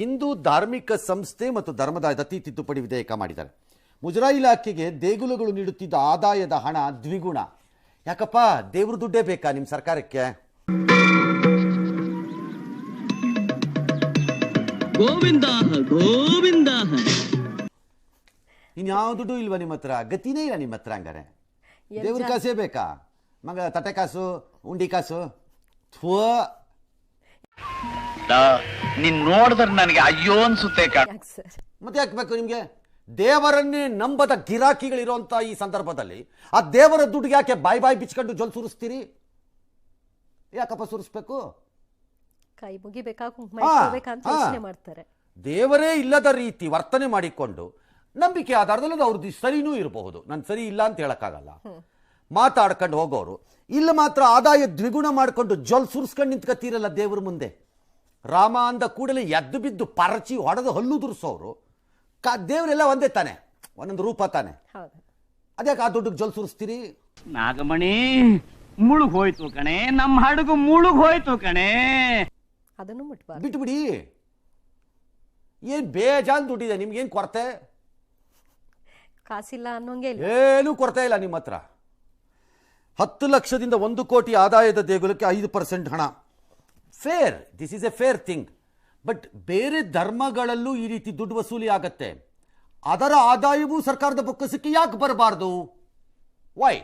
ಹಿಂದೂ ಧಾರ್ಮಿಕ ಸಂಸ್ಥೆ ಮತ್ತು ಧರ್ಮದ ದತ್ತಿ ತಿದ್ದುಪಡಿ ವಿಧೇಯಕ ಮಾಡಿದ್ದಾರೆ. ಮುಜರಾಯಿ ಇಲಾಖೆಗೆ ದೇಗುಲಗಳು ನೀಡುತ್ತಿದ್ದ ಆದಾಯದ ಹಣ ದ್ವಿಗುಣ. ಯಾಕಪ್ಪ? ದೇವ್ರ ದುಡ್ಡೇ ಬೇಕಾ ನಿಮ್ಮ ಸರ್ಕಾರಕ್ಕೆ? ಗೋವಿಂದ ಗೋವಿಂದ. ಇನ್ಯಾವ ದುಡ್ಡು ಇಲ್ವಾ ನಿಮ್ಮ ಹತ್ರ? ಗತಿನೇ ಇಲ್ಲ ನಿಮ್ಮ ಹತ್ರ ಹಂಗಾರೆ. ದೇವ್ರ ಕಾಸೇ ಬೇಕಾ? ಮಗ ತಟೆ ಕಾಸು ಉಂಡಿ ಕಾಸು? ಥ್ವ ನೀನ್ ನೋಡಿದ್ರೆ ನನಗೆ ಅಯ್ಯೋ ಅನ್ಸುತ್ತೆ ಸರ್? ಮತ್ತೆ ಯಾಕೆ ಬೇಕು ನಿಮಗೆ? ದೇವರನ್ನೇ ನಂಬದ ಗಿರಾಕಿಗಳಿರುವಂತ ಈ ಸಂದರ್ಭದಲ್ಲಿ ಆ ದೇವರ ದುಡ್ಡಿಗೆ ಯಾಕೆ ಬಾಯ್ ಬಾಯಿ ಬಿಚ್ಕೊಂಡು ಜೊಲ್ ಸುರಿಸ್ತೀರಿ? ಯಾಕಪ್ಪ ಸುರಿಸ್ಬೇಕು? ಕೈ ಮುಗಿಬೇಕಾ ಕುಂಕುಮ ಹಾ, ಇಟ್ಕೋಬೇಕಾ ಅಂತ ಹಾ. ಯೋಚನೆ ಮಾಡ್ತಾರೆ. ದೇವರೇ ಇಲ್ಲದ ರೀತಿ ವರ್ತನೆ ಮಾಡಿಕೊಂಡು ನಂಬಿಕೆ ಆಧಾರದಲ್ಲಿ ಅದು ಅವ್ರದ್ದು ಸರಿನೂ ಇರಬಹುದು. ನಾನು ಸರಿ ಇಲ್ಲ ಅಂತ ಹೇಳಕ್ಕಾಗಲ್ಲ. ಮಾತಾಡ್ಕೊಂಡು ಹೋಗೋರು. ಇಲ್ಲ ಮಾತ್ರ ಆದಾಯ ದ್ವಿಗುಣ ಮಾಡಿಕೊಂಡು ಜೊಲ್ ಸುರಿಸ್ಕೊಂಡು ನಿಂತ್ಕತ್ತೀರಲ್ಲ ದೇವ್ರ ಮುಂದೆ? ರಾಮ ಅಂದ ಕೂಡಲೇ ಎದ್ದು ಬಿದ್ದು ಪರಚಿ ಹೊಡೆದು ಹಲ್ಲು ದುರ್ಸೋರು. ಕಾ ದೇವರೆಲ್ಲ ಒಂದೇ ತಾನೆ ಒಂದೊಂದು ರೂಪ ತಾನೆ. ಹೌದು. ಅದ್ಯಾಕೆ ಆ ದುಡ್ಡಿಗೆ ಜೊಲ್ ಸುರಿಸ್ತೀರಿ? ನಾಗಮಣಿ ಮುಳುಗ್ ಹೋಯ್ತು ಕಣೆ ನಮ್ಮ ಹಡಗು ಮುಳುಗ್ ಹೋಯ್ತು ಕಣೆ. ಅದನ್ನು ಮುಟ್ಬಾರ್ದು. ಬಿಟ್ಬಿಡಿ. ಏನು ಬೇಜಾನ್ ದುಡ್ಡಿದೆ ನಿಮ್ಗೇನು ಕೊರತೆ? ಕಾಸಿಲ್ಲ ಅನ್ನೋಂಗೆ ಇಲ್ಲ. ಏನೂ ಕೊರತೆ ಇಲ್ಲ ನಿಮ್ಮ ಹತ್ರ ಹತ್ತು ಲಕ್ಷದಿಂದ ಒಂದು ಕೋಟಿ ಆದಾಯದ ದೇಗುಲಕ್ಕೆ ಐದು ಪರ್ಸೆಂಟ್ ಹಣ. Fair this is a fair thing but ಬೇರೆ ಧರ್ಮಗಳಲ್ಲೂ ಈ ರೀತಿ ದುಡ್ಡು ವಸೂಲಿ ಆಗತ್ತೆ. ಅದರ ಆದಾಯವೂ ಸರ್ಕಾರದ ಬೊಕ್ಕಸಕ್ಕೆ ಯಾಕೆ ಬರಬಾರ್ದು? ವೈ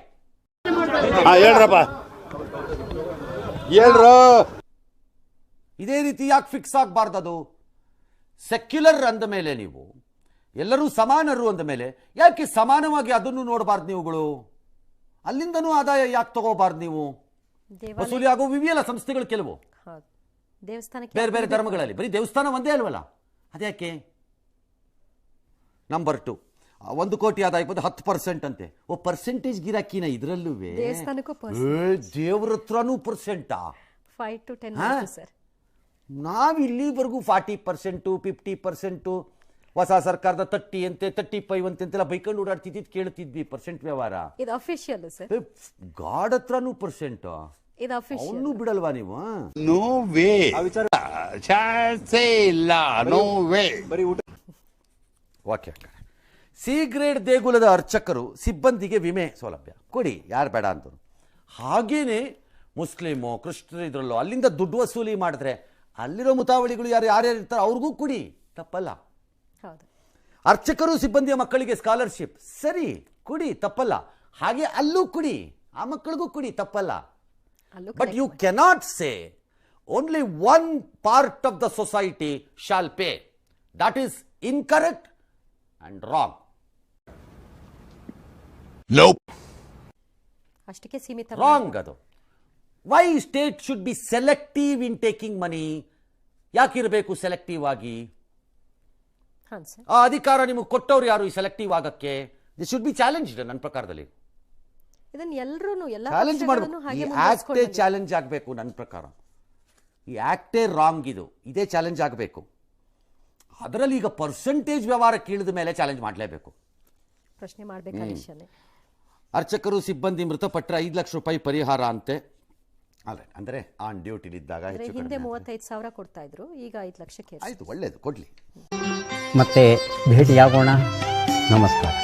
ಹೇಳ್ರಪ್ಪ. ಹೇಳ್ರು. ಇದೇ ರೀತಿ ಯಾಕೆ ಫಿಕ್ಸ್ ಆಗಬಾರ್ದು ಅದು? ಸೆಕ್ಯುಲರ್ ಅಂದ ಮೇಲೆ ನೀವು ಎಲ್ಲರೂ ಸಮಾನರು ಅಂದ ಮೇಲೆ ಯಾಕೆ ಸಮಾನವಾಗಿ ಅದನ್ನು ನೋಡಬಾರ್ದು ನೀವುಗಳು? ಅಲ್ಲಿಂದನೂ ಆದಾಯ ಯಾಕೆ ತಗೋಬಾರ್ದು ನೀವು? ವಸೂಲಿ ಆಗೋ ವಿವಿಯಲ್ಲ ಸಂಸ್ಥೆಗಳು ಕೆಲವು. ದೇವಸ್ಥಾನಕ್ಕೆ ಬೇರೆ ಬೇರೆ ಧರ್ಮಗಳಲ್ಲಿ ಬರೀ ದೇವಸ್ಥಾನ ಒಂದೇ ಅಲ್ವಲ್ಲ? ಅದ್ಯಾಕೆ? ನಂಬರ್ ಟು ಒಂದು ಕೋಟಿ ಆದಾಯ ಬಂದು ಹತ್ತು ಪರ್ಸೆಂಟ್ ಅಂತೆ. ಓ ಪರ್ಸೆಂಟೇಜ್ ಗಿರಾಕಿನ ಇದರಲ್ಲೂ ದೇವ್ರ ಹತ್ರನೂ ಪರ್ಸೆಂಟಾ ಫೈವ್ ಟು ಟೆನ್? ಸರ್. ನಾವು ಇಲ್ಲಿವರೆಗೂ ಫಾರ್ಟಿ ಪರ್ಸೆಂಟು ಫಿಫ್ಟಿ ಪರ್ಸೆಂಟು ಹೊಸ ಸರ್ಕಾರದ ತರ್ಟಿ ಅಂತೆ ತರ್ಟಿ ಫೈವ್ ಅಂತ ಅಂತೆಲ್ಲ ಬೈಕಲ್ಲಿ ಓಡಾಡ್ತಿದ್ದಿದ್ದು ಕೇಳ್ತಿದ್ವಿ ಪರ್ಸೆಂಟ್ ವ್ಯವಹಾರ. ಇದು ಅಫಿಷಿಯಲ್ ಸರ್. ಗಾಡ್ ಹತ್ರನೂ ಪರ್ಸೆಂಟ್ ಇದು ಅಫಿಷಿಯಲ್ ಅವನು ಬಿಡಲ್ವಾ ನೀವು? No way. ಚಾನ್ಸೇ ಇಲ್ಲ no way. Okay C grade ದೇಗುಲದ ಅರ್ಚಕರು ಸಿಬ್ಬಂದಿಗೆ ವಿಮೆ ಸೌಲಭ್ಯ. ಕೊಡಿ ಯಾರು ಬೇಡ ಅಂತ ಹಾಗೇನೆ ಮುಸ್ಲಿಮು ಕೃಷ್ಣ ಇದರಲ್ಲೂ ಅಲ್ಲಿಂದ ದುಡ್ಡು ವಸೂಲಿ ಮಾಡಿದ್ರೆ ಅಲ್ಲಿರೋ ಮುತಾವಳಿಗಳು ಯಾರು ಯಾರ್ಯಾರು ಇರ್ತಾರೆ ಅವ್ರಿಗೂ ಕೊಡಿ. ತಪ್ಪಲ್ಲ. ಹೌದು. ಅರ್ಚಕರು ಸಿಬ್ಬಂದಿಯ ಮಕ್ಕಳಿಗೆ ಸ್ಕಾಲರ್ಶಿಪ್ ಸರಿ ಕೊಡಿ ತಪ್ಪಲ್ಲ. ಹಾಗೆ ಅಲ್ಲೂ ಕೊಡಿ. ಆ ಮಕ್ಕಳಿಗೂ ಕೊಡಿ ತಪ್ಪಲ್ಲ. ಅಲ್ಲೂ but you cannot say only one part of the society shall pay that is incorrect and wrong ಅಷ್ಟಕ್ಕೆ ಸೀಮಿತ ರಾಂಗ್ ಅದು. Why state should be selective in taking money ಯಾಕಿರಬೇಕು selective ಆಗಿ? ಆ ಅಧಿಕಾರ ನಿಮಗೆ ಕೊಟ್ಟವ್ರು ಯಾರು ಈ ಸೆಲೆಕ್ಟಿವ್ ಆಗಕ್ಕೆ? ದಿಸ್ ಶುಡ್ ಬಿ ಚಾಲೆಂಜ್ ನನ್ನ ಪ್ರಕಾರದಲ್ಲಿ. ಇದನ್ನ ಎಲ್ಲರೂ ಎಲ್ಲ ಚಾಲೆಂಜ್ ಮಾಡಬೇಕು. ಹಾಗೆ ಈ ಆಕ್ಟೇ ಚಾಲೆಂಜ್ ಆಗಬೇಕು ನನ್ನ ಪ್ರಕಾರ. ಈ ಆಕ್ಟೇ ರಾಂಗ್ ಇದು. ಇದೇ ಚಾಲೆಂಜ್ ಆಗಬೇಕು. ಅದರಲ್ಲಿ ಈಗ ಪರ್ಸೆಂಟೇಜ್ ವ್ಯವಹಾರ ಕೀಳಿದ ಮೇಲೆ ಚಾಲೆಂಜ್ ಮಾಡಲೇಬೇಕು. ಪ್ರಶ್ನೆ ಮಾಡ್ಬೇಕಾದ ವಿಷಯನೇ. ಅರ್ಚಕರು ಸಿಬ್ಬಂದಿ ಮೃತಪಟ್ಟರೆ ಐದು ಲಕ್ಷ ರೂಪಾಯಿ ಪರಿಹಾರ ಅಂತೆ. ಅಲ್ಲ ಅಂದರೆ ಆನ್ ಡ್ಯೂಟಿಲಿದ್ದಾಗ ಇದ್ದಾಗ ಹಿಂದೆ ಮೂವತ್ತೈದು ಸಾವಿರ ಕೊಡ್ತಾ ಇದ್ರು ಈಗ ಐದು ಲಕ್ಷಕ್ಕೆ ಆಯ್ತು ಆಯಿತು ಒಳ್ಳೇದು ಕೊಡಲಿ. ಮತ್ತೆ ಭೇಟಿಯಾಗೋಣ. ನಮಸ್ಕಾರ.